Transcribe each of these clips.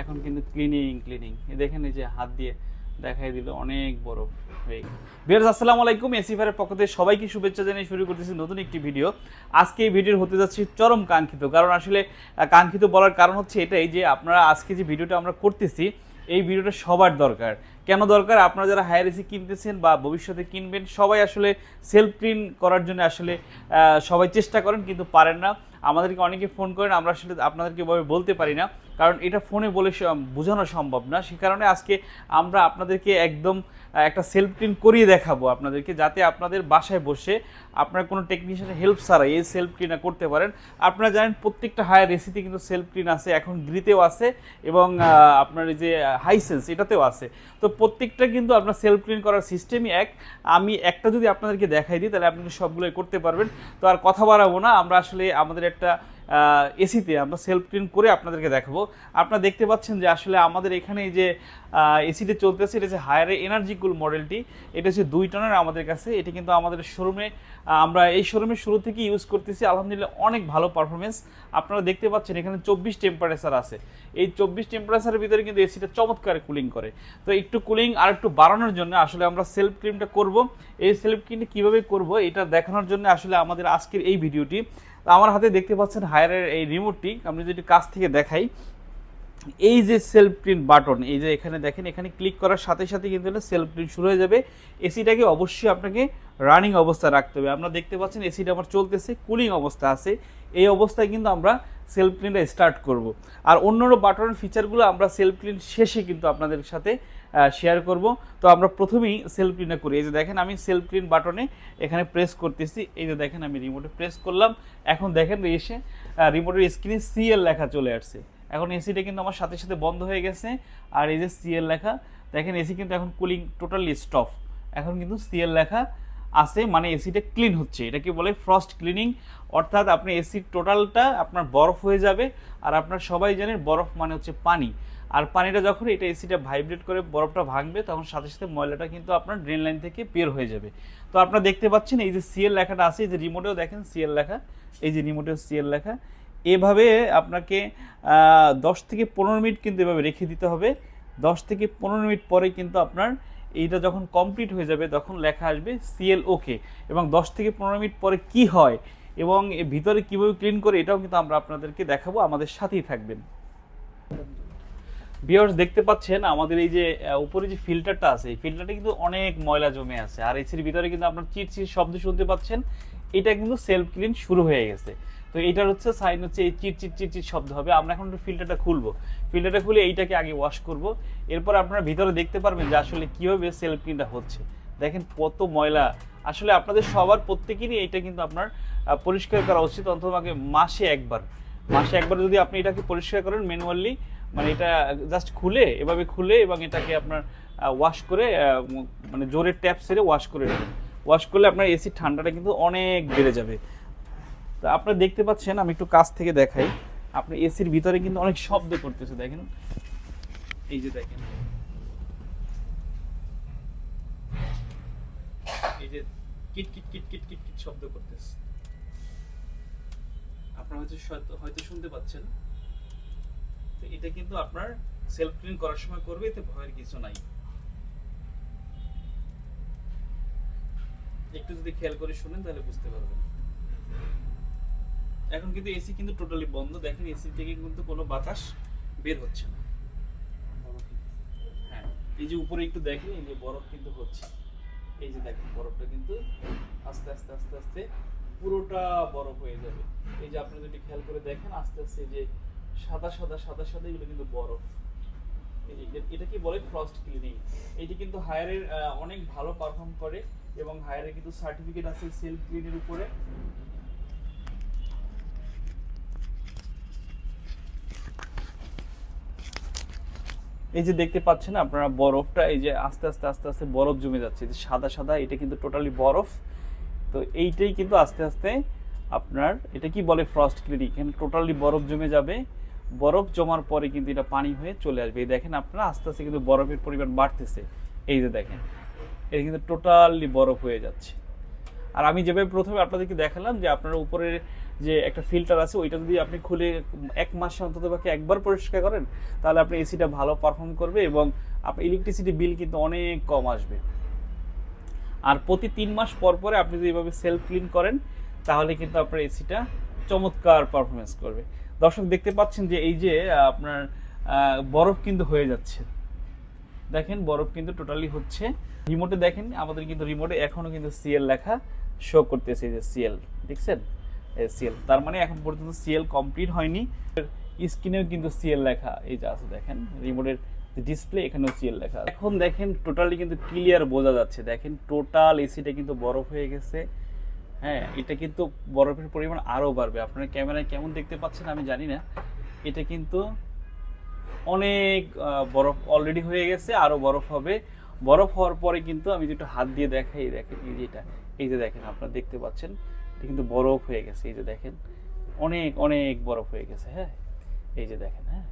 এখন কিন্তু cleaning cleaning দেখেন এই যে হাত দিয়ে দেখাই দিল অনেক বরফ হয়ে বিয়ার্স আসসালামু আলাইকুম। এসিফারের পক্ষ থেকে সবাইকে শুভেচ্ছা জানিয়ে শুরু করতেছি নতুন একটি ভিডিও আজকে এই ভিডিওর হতে যাচ্ছে চরম কাঙ্ক্ষিত। কারণ আসলে কাঙ্ক্ষিত বলার কারণ হচ্ছে এটাই যে, আপনারা আজকে যে ভিডিওটা আমরা করতেছি, এই ভিডিওটা সবার দরকার। কেন দরকার? আপনারা যারা হায়ার এসি কিনতেছেন বা ভবিষ্যতে কিনবেন, সবাই আসলে সেলফ প্রিন্ট করার জন্য আসলে সবাই চেষ্টা করেন, কিন্তু পারেন না। আমাদেরকে অনেকে ফোন করেন, আমরা আসলে আপনাদেরকে এভাবে বলতে পারি না। কারণ এটা ফোনে বলে বোঝানো সম্ভব না। সে কারণে আজকে আমরা আপনাদেরকে একদম একটা সেলফ প্রিন্ট করিয়ে দেখাবো আপনাদেরকে, যাতে আপনাদের বাসায় বসে আপনার কোনো টেকনিশিয়ানের হেল্প ছাড়াই এই সেলফ ক্লিনটা করতে পারেন। আপনারা জানেন প্রত্যেকটা হায়ার এসিতে কিন্তু সেলফ ক্লিন আছে, এখন গ্রিতেও আছে এবং আপনার এই যে হাইসেন্স এটাতেও আছে। তো প্রত্যেকটা কিন্তু আপনার সেলফ ক্লিন করার সিস্টেমই এক। আমি একটা যদি আপনাদেরকে দেখাই দিই, তাহলে আপনি সবগুলোই করতে পারবেন। তো আর কথা বাড়াবো না, আমরা আসলে আমাদের একটা এসিতে আমরা সেলফ ক্লিন করে আপনাদেরকে দেখাবো। আপনারা দেখতে পাচ্ছেন যে আসলে আমাদের এখানে যে এসিতে চলতেছে, এটা হচ্ছে হায়ার এনার্জি কুল মডেলটি এটা হচ্ছে দুই টনের আমাদের কাছে। এটা কিন্তু আমাদের শোরুমে আমরা এই শোরুমের শুরু থেকে ইউজ করতেছি। আলহামদুলিল্লাহ অনেক ভালো পারফরমেন্স আপনারা দেখতে পাচ্ছেন এখানে চব্বিশ টেম্পারেচার আছে। এই চব্বিশ টেম্পারেচারের ভিতরে কিন্তু এসিটা চমৎকার কুলিং করে। তো একটু কুলিং আর একটু বাড়ানোর জন্য আসলে আমরা সেলফ ক্লিনটা করব। এই সেলফ ক্লিনটা কীভাবে করব, এটা দেখানোর জন্য আসলে আমাদের আজকের এই ভিডিওটি তো আমার হাতে দেখতে পাচ্ছেন হায়ারের এই রিমোটটি আমি যদি কাছ থেকে দেখাই, এই যে সেলফ প্রিন্ট বাটন এই যে এখানে দেখেন, এখানে ক্লিক করার সাথে সাথে কিন্তু সেলফ প্রিন্ট শুরু হয়ে যাবে। এসিটাকে অবশ্যই আপনাকে রানিং অবস্থা রাখতে হবে। আপনারা দেখতে পাচ্ছেন এসিটা আমার চলতেছে, কুলিং অবস্থা আছে। এই অবস্থায় কিন্তু আমরা সেলফ ক্লিনটা স্টার্ট করব। আর অন্যান্য বাটনের ফিচারগুলো আমরা সেলফ ক্লিন শেষে কিন্তু আপনাদের সাথে শেয়ার করব। তো আমরা প্রথমেই সেলফ ক্লিনটা করি। এই যে দেখেন আমি সেলফ ক্লিন বাটনে এখানে প্রেস করতেছি। এই যে দেখেন আমি রিমোটে প্রেস করলাম। এখন দেখেন এসে রিমোটের স্ক্রিনে সিএল লেখা চলে আসছে। এখন এসিটা কিন্তু আমার সাথে সাথে বন্ধ হয়ে গেছে। আর এই যে সিএল লেখা, দেখেন এসি কিন্তু এখন কুলিং টোটালি স্টপ এখন কিন্তু সিএল লেখা আছে মানে এসিটা ক্লিন হচ্ছে। এটাকে বলে ফ্রস্ট ক্লিনিং অর্থাৎ আপনি এসির টোটালটা আপনার বরফ হয়ে যাবে, আর আপনার সবাই জানেন বরফ মানে হচ্ছে পানি। আর পানিটা যখন এটা এসিটা ভাইব্রেট করে বরফটা ভাঙবে, তখন সাথে সাথে ময়লাটা কিন্তু আপনার ড্রেন লাইন থেকে বের হয়ে যাবে। তো আপনারা দেখতে পাচ্ছেন এই যে সিএল লেখাটা আছে, এই যে রিমোটেও দেখেন সিএল লেখা। এই যে রিমোটেও সিএল লেখা। এভাবে আপনাকে দশ থেকে পনেরো মিনিট কিন্তু এভাবে রেখে দিতে হবে। দশ থেকে পনেরো মিনিট পরে কিন্তু আপনার এইটা যখন কমপ্লিট হয়ে যাবে, তখন লেখা আসবে সিএল ওকে এবং দশ থেকে পনেরো মিনিট পরে কি হয় এবং ভিতরে কীভাবে ক্লিন করে এটাও কিন্তু আমরা আপনাদেরকে দেখাবো, আমাদের সাথেই থাকবেন। বিয়ার্স দেখতে পাচ্ছেন আমাদের এই যে উপরে যে ফিল্টারটা আছে, এই ফিল্টারটা কিন্তু অনেক ময়লা জমে আছে। আর এসির ভিতরে কিন্তু আপনার চিটচিট শব্দ শুনতে পাচ্ছেন, এটা কিন্তু সেলফ ক্লিন শুরু হয়ে গেছে। তো এইটার হচ্ছে সাইন হচ্ছে এই চিটচিট চিটচিট শব্দ হবে। আমরা এখন ফিল্টারটা খুলবো। ফিল্টারটা খুলে এইটাকে আগে ওয়াশ করব। এরপর আপনারা ভিতরে দেখতে পারবেন যে আসলে কীভাবে সেলফ ক্লিনটা হচ্ছে। দেখেন কত ময়লা। আসলে আপনাদের সবার প্রত্যেকেরই এইটা কিন্তু আপনার পরিষ্কার করা উচিত অন্তত মাসে একবার। মাসে একবার যদি আপনি এটাকে পরিষ্কার করেন ম্যানুয়ালি মানে এটা জাস্ট খুলে, এভাবে খুলে এবং এটাকে আপনার ওয়াশ করে মানে জোরে ট্যাপ সেরে ওয়াশ করে নেবেন ওয়াশ করলে আপনার এসির ঠান্ডাটা কিন্তু অনেক বেড়ে যাবে। তো আপনারা দেখতে পাচ্ছেন, আমি একটু কাছ থেকে দেখাই। আপনি এসির ভিতরে কিন্তু অনেক শব্দ করতেছে, দেখেন। এই যে দেখেন। এই যে কিট কিট কিট কিট কিট কিট শব্দ করতেছে। আপনারা হয়তো হয়তো শুনতে পাচ্ছেন। তো এটা কিন্তু আপনার সেলফ ক্লিন করার সময় করবে, এতে ভয়ের কিছু নাই। একটু যদি খেয়াল করে শুনেন, তাহলে বুঝতে পারবেন। এখন কিন্তু এসি কিন্তু টোটালি বন্ধ। দেখেন এসি থেকে কিন্তু কোনো বাতাস বের হচ্ছে না। হ্যাঁ এই যে উপরে একটু দেখেন, এই যে বরফ কিন্তু হচ্ছে। এই যে দেখেন, বরফটা কিন্তু আস্তে আস্তে আস্তে আস্তে পুরোটা বরফ হয়ে যাবে। এই যে আপনি যদি খেয়াল করে দেখেন, আস্তে আস্তে যে সাদা সাদা সাদা সাদা এগুলো কিন্তু বরফ। এটা কি বলে? ফ্রস্ট ক্লিনিং এটি কিন্তু হায়ারের অনেক ভালো পারফর্ম করে এবং হায়ারের কিন্তু সার্টিফিকেট আছে সেলফ ক্লিনের উপরে। এই যে দেখতে পাচ্ছেন আপনারা, বরফটা এই যে আস্তে আস্তে আস্তে আস্তে বরফ জমে যাচ্ছে। যে সাদা সাদা, এটা কিন্তু টোটালি বরফ। তো এইটাই কিন্তু আস্তে আস্তে আপনার, এটা কি বলে ফ্রস্ট ক্লিনিক এখানে টোটালি বরফ জমে যাবে। বরফ জমার পরে কিন্তু এটা পানি হয়ে চলে আসবে। এই দেখেন আপনারা, আস্তে আস্তে কিন্তু বরফের পরিমাণ বাড়তেছে। এই যে দেখেন, এটা কিন্তু টোটালি বরফ হয়ে যাচ্ছে। আর আমি যেভাবে প্রথমে আপনাদেরকে দেখালাম যে আপনার উপরের যে একটা ফিল্টার আছে, ওইটা যদি আপনি খুলে এক মাসে অন্তত বাকি একবার পরিষ্কার করেন, তাহলে আপনি এসিটা ভালো পারফর্ম করবে এবং আপনার ইলেকট্রিসিটি বিল কিন্তু অনেক কম আসবে। আর প্রতি তিন মাস পর পরে আপনি যদি এভাবে সেলফ ক্লিন করেন, তাহলে কিন্তু আপনার এসিটা চমৎকার পারফরমেন্স করবে। দর্শক, দেখতে পাচ্ছেন যে এই যে আপনার বরফ কিন্তু হয়ে যাচ্ছে। দেখেন, বরফ কিন্তু টোটালি হচ্ছে। রিমোটে দেখেন, আমাদের কিন্তু রিমোটে এখনও কিন্তু সিএল লেখা শো করতেছে যে সিএল দেখছেন? সিএল তার মানে এখন পর্যন্ত সিএল কমপ্লিট হয়নি। স্ক্রিনেও কিন্তু সিএল লেখা, এই যে আছে দেখেন রিমোটের ডিসপ্লে এখানেও সিএল লেখা। এখন দেখেন টোটালি কিন্তু ক্লিয়ার বোঝা যাচ্ছে। দেখেন টোটাল এসিটা কিন্তু বরফ হয়ে গেছে। হ্যাঁ এটা কিন্তু বরফের পরিমাণ আরও বাড়বে। আপনারা ক্যামেরায় কেমন দেখতে পাচ্ছেন আমি জানি না। এটা কিন্তু অনেক বরফ অলরেডি হয়ে গেছে, আরও বরফ হবে। বরফ হওয়ার পরে কিন্তু আমি যেটা হাত দিয়ে দেখাই, দেখেন এই যে এটা। এই যে দেখেন, আপনারা দেখতে পাচ্ছেন, এটা কিন্তু বরফ হয়ে গেছে, এই যে দেখেন, অনেক অনেক বরফ হয়ে গেছে হ্যাঁ? এই যে দেখেন হ্যাঁ?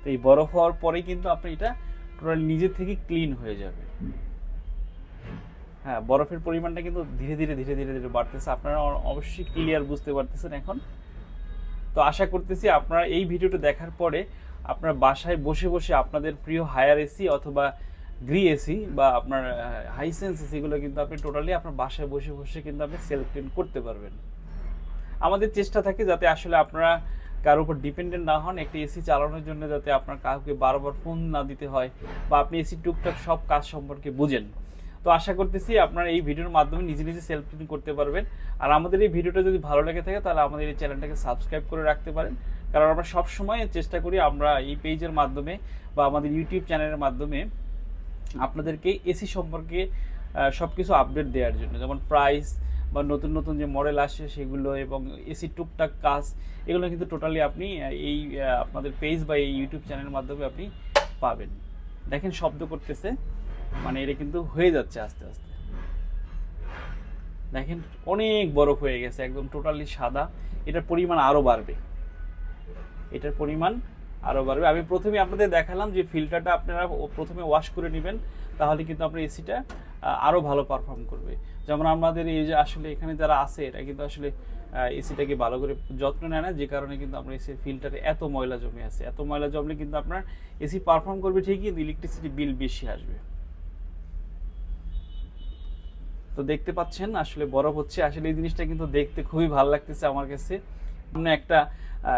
তো এই বরফ হওয়ার পরে কিন্তু আপনি এটা টোটাল নিজে থেকে ক্লিন হয়ে যাবে। হ্যাঁ বরফের পরিমাণটা কিন্তু ধীরে ধীরে ধীরে ধীরে ধীরে বাড়তেছে। আপনারা অবশ্যই ক্লিয়ার বুঝতে পারতেছেন এখন। তো আশা করতেছি আপনারা এই ভিডিওটা দেখার পরে আপনার বাসায় বসে বসে আপনাদের প্রিয় হায়ার এসি অথবা গ্রি এসি বা আপনার হাইসেন্স এসিগুলো কিন্তু আপনি টোটালি আপনার বাসায় বসে বসে কিন্তু আপনি সেলফ ক্লিন করতে পারবেন। আমাদের চেষ্টা থাকে যাতে আসলে আপনারা কারোর উপর ডিপেন্ডেন্ট না হন, একটি এসি চালানোর জন্য যাতে আপনার কাউকে বারবার ফোন না দিতে হয় বা আপনি এসি টুকটাক সব কাজ সম্পর্কে বুঝেন। তো আশা করতেছি আপনারা এই ভিডিওর মাধ্যমে নিজে নিজে সেলফ ক্লিন করতে পারবেন। আর আমাদের এই ভিডিওটা যদি ভালো লেগে থাকে তাহলে আমাদের এই চ্যানেলটাকে সাবস্ক্রাইব করে রাখতে পারেন। কারণ আমরা সব সময় চেষ্টা করি আমরা এই পেজের মাধ্যমে বা আমাদের ইউটিউব চ্যানেলের মাধ্যমে আপনাদেরকে এসি সম্পর্কে সব কিছু আপডেট দেওয়ার জন্য। যেমন প্রাইস বা নতুন নতুন যে মডেল আসে সেগুলো এবং এসি টুকটাক কাজ, এগুলো কিন্তু টোটালি আপনি এই আপনাদের পেজ বা এই ইউটিউব চ্যানেলের মাধ্যমে আপনি পাবেন। দেখেন শব্দ করতেছে মানে এটা কিন্তু হয়ে যাচ্ছে আস্তে আস্তে। দেখেন অনেক বরফ হয়ে গেছে, একদম টোটালি সাদা। এটার পরিমাণ আরও বাড়বে। এটার পরিমাণ আরও বাড়বে। আমি প্রথমে আপনাদের দেখালাম যে ফিল্টারটা আপনারা প্রথমে ওয়াশ করে নেবেন, তাহলে কিন্তু আপনার এসিটা আরও ভালো পারফর্ম করবে। যেমন আমাদের এই যে আসলে এখানে যারা আছে এটা কিন্তু আসলে এসিটাকে ভালো করে যত্ন নেয় না, যে কারণে কিন্তু আপনার এসির ফিল্টারে এত ময়লা জমে আছে। এত ময়লা জমলে কিন্তু আপনার এসি পারফর্ম করবে ঠিকই, কিন্তু ইলেকট্রিসিটি বিল বেশি আসবে। তো দেখতে পাচ্ছেন, আসলে বরফ হচ্ছে। আসলে এই জিনিসটা কিন্তু দেখতে খুবই ভালো লাগতেছে আমার কাছে। সামনে একটা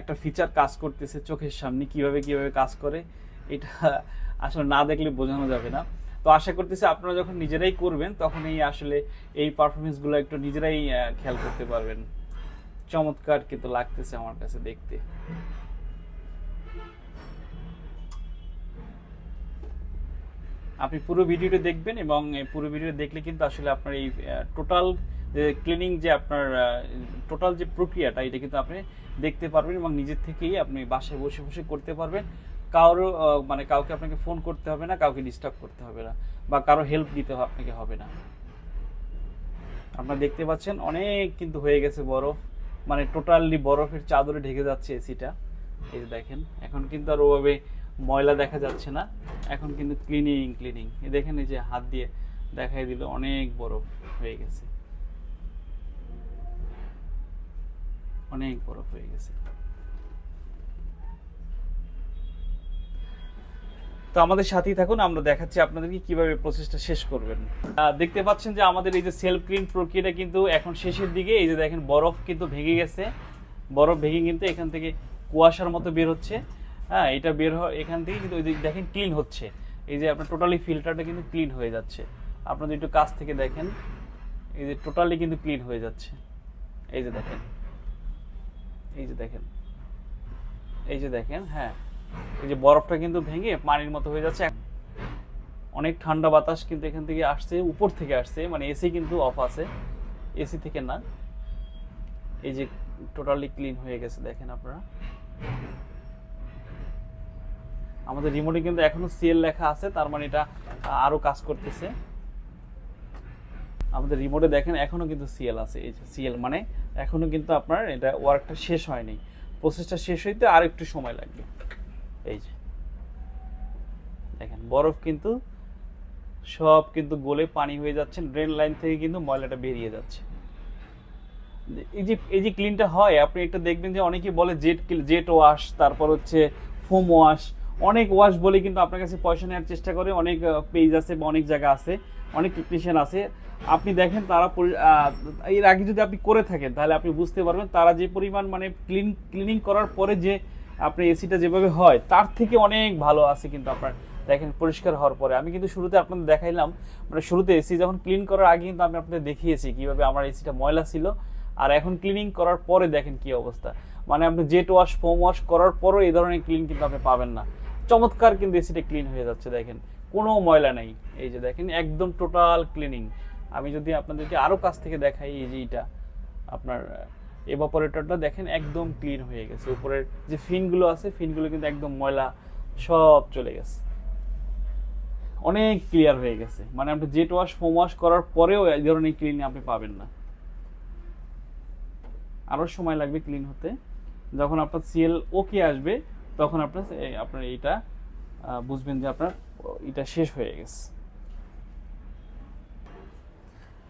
একটা ফিচার কাজ করতেছে চোখের সামনে, কীভাবে কীভাবে কাজ করে, এটা আসলে না দেখলে বোঝানো যাবে না। তো আশা করতেছি আপনারা যখন নিজেরাই করবেন তখন এই আসলে এই পারফরমেন্সগুলো একটু নিজেরাই খেয়াল করতে পারবেন। চমৎকার কিন্তু লাগতেছে আমার কাছে দেখতে। আপনি পুরো ভিডিওটা দেখবেন এবং পুরো ভিডিও দেখলে কিন্তু আসলে আপনার এই টোটাল ক্লিনিং যে আপনার টোটাল যে প্রক্রিয়াটা, এটা কিন্তু আপনি দেখতে পারবেন এবং নিজের থেকেই আপনি বাসায় বসে বসে করতে পারবেন। কারও মানে কাউকে আপনাকে ফোন করতে হবে না, কাউকে ডিস্টার্ব করতে হবে না বা কারও হেল্প দিতে আপনাকে হবে না। আপনারা দেখতে পাচ্ছেন, অনেক কিন্তু হয়ে গেছে বরফ। মানে টোটালি বরফের চাদরে ঢেকে যাচ্ছে এসিটা এই দেখেন, এখন কিন্তু আর ওভাবে ময়লা দেখা যাচ্ছে না। এখন কিন্তু ক্লিনিং ক্লিনিং দেখেন এই যে হাত দিয়ে দেখাই দিল, অনেক বরফ হয়ে গেছে। অনেক বরফ হয়ে গেছে। তো আমাদের সাথেই থাকুন, আমরা দেখাচ্ছি আপনাদেরকে কীভাবে প্রসেসটা শেষ করবেন। দেখতে পাচ্ছেন যে আমাদের এই যে সেলফ ক্লিন প্রক্রিয়াটা কিন্তু এখন শেষের দিকে, এই যে দেখেন বরফ কিন্তু ভেঙে গেছে। বরফ ভেঙে কিন্তু এখান থেকে কুয়াশার মতো বের হচ্ছে। হ্যাঁ এটা বের হয় এখান থেকে কিন্তু ওই দেখেন ক্লিন হচ্ছে। এই যে আপনার টোটালি ফিল্টারটা কিন্তু ক্লিন হয়ে যাচ্ছে। আপনাদের একটু কাছ থেকে দেখেন, এই যে টোটালি কিন্তু ক্লিন হয়ে যাচ্ছে। এই যে দেখেন। এই যে দেখেন। এই যে দেখেন হ্যাঁ। এই যে বরফটা কিন্তু ভেঙে পানির মতো হয়ে যাচ্ছে। অনেক ঠান্ডা বাতাস কিন্তু এখান থেকে আসছে, উপর থেকে আসছে। মানে এসি কিন্তু অফ আছে, এসি থেকে না। এই যে টোটালি ক্লিন হয়ে গেছে, দেখেন আপনারা। আমাদের রিমোটে কিন্তু এখনও সিএল লেখা আছে, তার মানে এটা আরও কাজ করতেছে। আমাদের রিমোটে দেখেন, এখনও কিন্তু সিএল আছে। এই যে সিএল মানে এখনও কিন্তু আপনার এটা ওয়ার্কটা শেষ হয়নি। প্রসেসটা শেষ হইতে আর একটু সময় লাগবে। এই যে। দেখেন, বরফ কিন্তু সব কিন্তু গলে পানি হয়ে যাচ্ছে ড্রেন লাইন থেকে কিন্তু ময়লাটা বেরিয়ে যাচ্ছে। এই যে এই যে ক্লিনটা হয়, আপনি একটা দেখবেন যে অনেকে বলে জেট জেট ওয়াশ তারপর হচ্ছে ফোম ওয়াশ অনেক ওয়াশ বলে কিন্তু আপনার কাছে পয়সা নেওয়ার চেষ্টা করে, অনেক পেজ আছে বা অনেক জায়গা আছে, অনেক টেকনিশিয়ান আছে। আপনি দেখেন তারা এর আগে যদি আপনি করে থাকেন, তাহলে আপনি বুঝতে পারবেন তারা যে পরিমাণ মানে ক্লিন ক্লিনিং করার পরে যে আপনি এসিটা যেভাবে হয়, তার থেকে অনেক ভালো আছে কিন্তু আপনার। দেখেন পরিষ্কার হওয়ার পরে। আমি কিন্তু শুরুতে আপনাদের দেখাইলাম মানে শুরুতে এসি যখন ক্লিন করার আগে কিন্তু আমি আপনাদের দেখিয়েছি কীভাবে আমার এসিটা ময়লা ছিল। আর এখন ক্লিনিং করার পরে দেখেন কি অবস্থা। মানে আপনি জেট ওয়াশ ফোম ওয়াশ করার পরও এই ধরনের ক্লিন কিন্তু আপনি পাবেন না। চমৎকার কিন্তু এসিটা ক্লিন হয়ে যাচ্ছে, দেখেন। কোনো ময়লা নেই। এই যে দেখেন, একদম টোটাল ক্লিনিং আমি যদি আপনাদেরকে আরও কাছ থেকে দেখাই এই যে এইটা আপনার এভাপোরেটরটা দেখেন, একদম ক্লিন হয়ে গেছে। উপরের যে ফিনগুলো আছে ফিনগুলো কিন্তু একদম ময়লা সব চলে গেছে। অনেক ক্লিয়ার হয়ে গেছে। মানে আপনি জেট ওয়াশ ফোম ওয়াশ করার পরেও এই ধরনের ক্লিন আপনি পাবেন না। আরও সময় লাগবে ক্লিন হতে। যখন আপনার সিএল ওকে আসবে তখন আপনার আপনার এইটা বুঝবেন যে আপনার এটা শেষ হয়ে গেছে।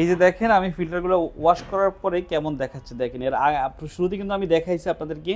এই যে দেখেন, আমি ফিল্টারগুলো ওয়াশ করার পরে কেমন দেখাচ্ছে দেখেন। এর শুরুতে কিন্তু আমি দেখাইছি আপনাদেরকে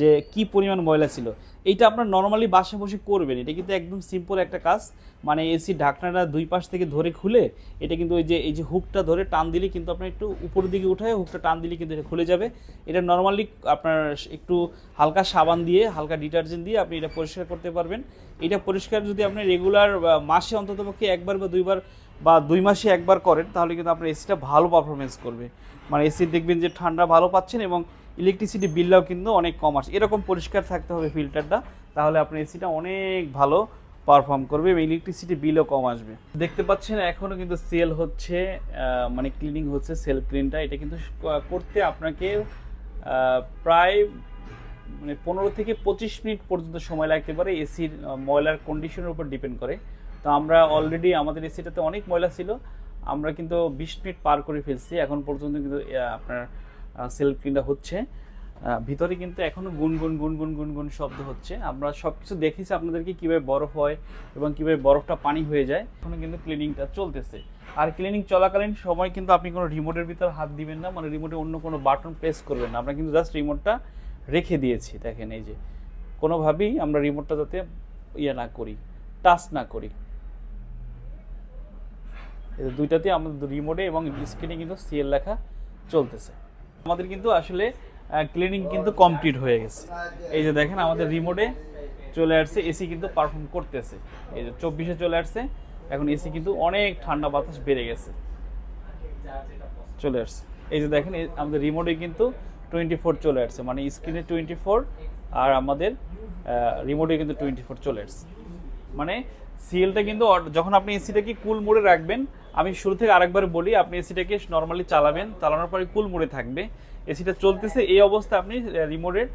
যে কি পরিমাণ ময়লা ছিল। এইটা আপনার নর্মালি বাসা বসে করবেন। এটা কিন্তু একদম সিম্পল একটা কাজ। মানে এসি ঢাকনাটা দুই পাশ থেকে ধরে খুলে, এটা কিন্তু ওই যে, এই যে হুকটা ধরে টান দিলে কিন্তু আপনার একটু উপরের দিকে উঠায় হুকটা টান দিলে কিন্তু এটা খুলে যাবে। এটা নর্মালি আপনার একটু হালকা সাবান দিয়ে, হালকা ডিটারজেন্ট দিয়ে আপনি এটা পরিষ্কার করতে পারবেন। এটা পরিষ্কার যদি আপনি রেগুলার মাসে অন্ততপক্ষে একবার বা দুইবার বা দুই মাসে একবার করেন, তাহলে কিন্তু আপনার এসিটা ভালো পারফরমেন্স করবে। মানে এসি দেখবেন যে ঠান্ডা ভালো পাচ্ছেন এবং ইলেকট্রিসিটি বিলটাও কিন্তু অনেক কম আসে। এরকম পরিষ্কার থাকতে হবে ফিল্টারটা তাহলে আপনার এসিটা অনেক ভালো পারফর্ম করবে এবং ইলেকট্রিসিটি বিলও কম আসবে। দেখতে পাচ্ছেন এখনও কিন্তু সেল হচ্ছে মানে ক্লিনিং হচ্ছে সেল ক্লিনটা এটা কিন্তু করতে আপনাকে প্রায় মানে পনেরো থেকে পঁচিশ মিনিট পর্যন্ত সময় লাগতে পারে এসির ময়লার কন্ডিশনের উপর ডিপেন্ড করে। তো আমরা অলরেডি আমাদের এসিটাতে অনেক ময়লা ছিল, আমরা কিন্তু বিশ মিনিট পার করে ফেলছি। এখন পর্যন্ত কিন্তু আপনার সেলফ ক্লিনটা হচ্ছে ভিতরে কিন্তু এখনও গুনগুন গুনগুন গুনগুন শব্দ হচ্ছে। আমরা সব কিছু দেখেছি আপনাদেরকে কীভাবে বরফ হয় এবং কীভাবে বরফটা পানি হয়ে যায়। এখনও কিন্তু ক্লিনিংটা চলতেছে। আর ক্লিনিং চলাকালীন সময় কিন্তু আপনি কোনো রিমোটের ভিতর হাত দিবেন না মানে রিমোটে অন্য কোনো বাটন প্রেস করবেন না। আমরা কিন্তু জাস্ট রিমোটটা রেখে দিয়েছি, দেখেন এই যে। কোনোভাবেই আমরা রিমোটটা যাতে ইয়ে না করি টাচ না করি। দুইটাতে আমাদের রিমোটে এবং স্ক্রিনে কিন্তু সিএল লেখা চলতেছে। আমাদের কিন্তু আসলে ক্লিনিং কিন্তু কমপ্লিট হয়ে গেছে। এই যে দেখেন, আমাদের রিমোটে চলে আসছে এসি কিন্তু পারফর্ম করতেছে। এই যে চব্বিশে চলে আসছে, এখন এসি কিন্তু অনেক ঠান্ডা বাতাস বেড়ে গেছে। চলে আসছে। এই যে দেখেন আমাদের রিমোটে কিন্তু টোয়েন্টি ফোর চলে আসছে মানে স্ক্রিনে টোয়েন্টি ফোর আর আমাদের রিমোটে কিন্তু টোয়েন্টি ফোর চলে আসছে। মানে সিএলটা কিন্তু যখন আপনি এসিটাকে কুল মোডে রাখবেন আমি শুরু থেকে আরেকবার বলি, আপনি এসিটাকে নর্মালি চালাবেন। চালানোর পরে কুল মোডে থাকবে। এসিটা চলতেছে, এই অবস্থায় আপনি রিমোটের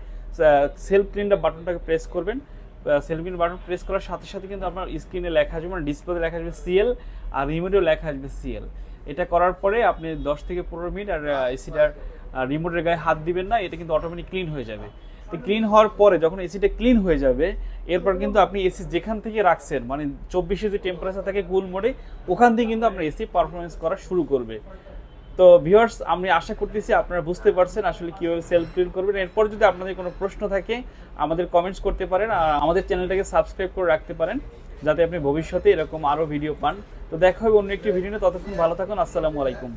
সেলফ ক্লিনটা বাটনটাকে প্রেস করবেন। সেলফ ক্লিন বাটন প্রেস করার সাথে সাথে কিন্তু আপনার স্ক্রিনে লেখা আসবে মানে ডিসপ্লেতে লেখা আসবে সিএল আর রিমোটেও লেখা আসবে সিএল এটা করার পরে আপনি দশ থেকে পনেরো মিনিট, আর এসিটার রিমোটের গায়ে হাত দিবেন না, এটা কিন্তু অটোমেটিক ক্লিন হয়ে যাবে। ক্লিন হওয়ার পরে যখন এসিটা ক্লিন হয়ে যাবে, এরপর কিন্তু আপনি এসি যেখান থেকে রাখছেন মানে চব্বিশে যে টেম্পারেচার থাকে কুল মোডে ওখান থেকে কিন্তু আপনার এসি পারফরমেন্স করা শুরু করবে। তো ভিউয়ার্স আমি আশা করতেছি আপনারা বুঝতে পারছেন আসলে কীভাবে সেলফ ক্লিন করবেন। এরপর যদি আপনাদের কোনো প্রশ্ন থাকে, আমাদের কমেন্টস করতে পারেন আর আমাদের চ্যানেলটাকে সাবস্ক্রাইব করে রাখতে পারেন, যাতে আপনি ভবিষ্যতে এরকম আরও ভিডিও পান। তো দেখা হবে অন্য একটি ভিডিও ততক্ষণ ভালো থাকুন। আসসালামু আলাইকুম।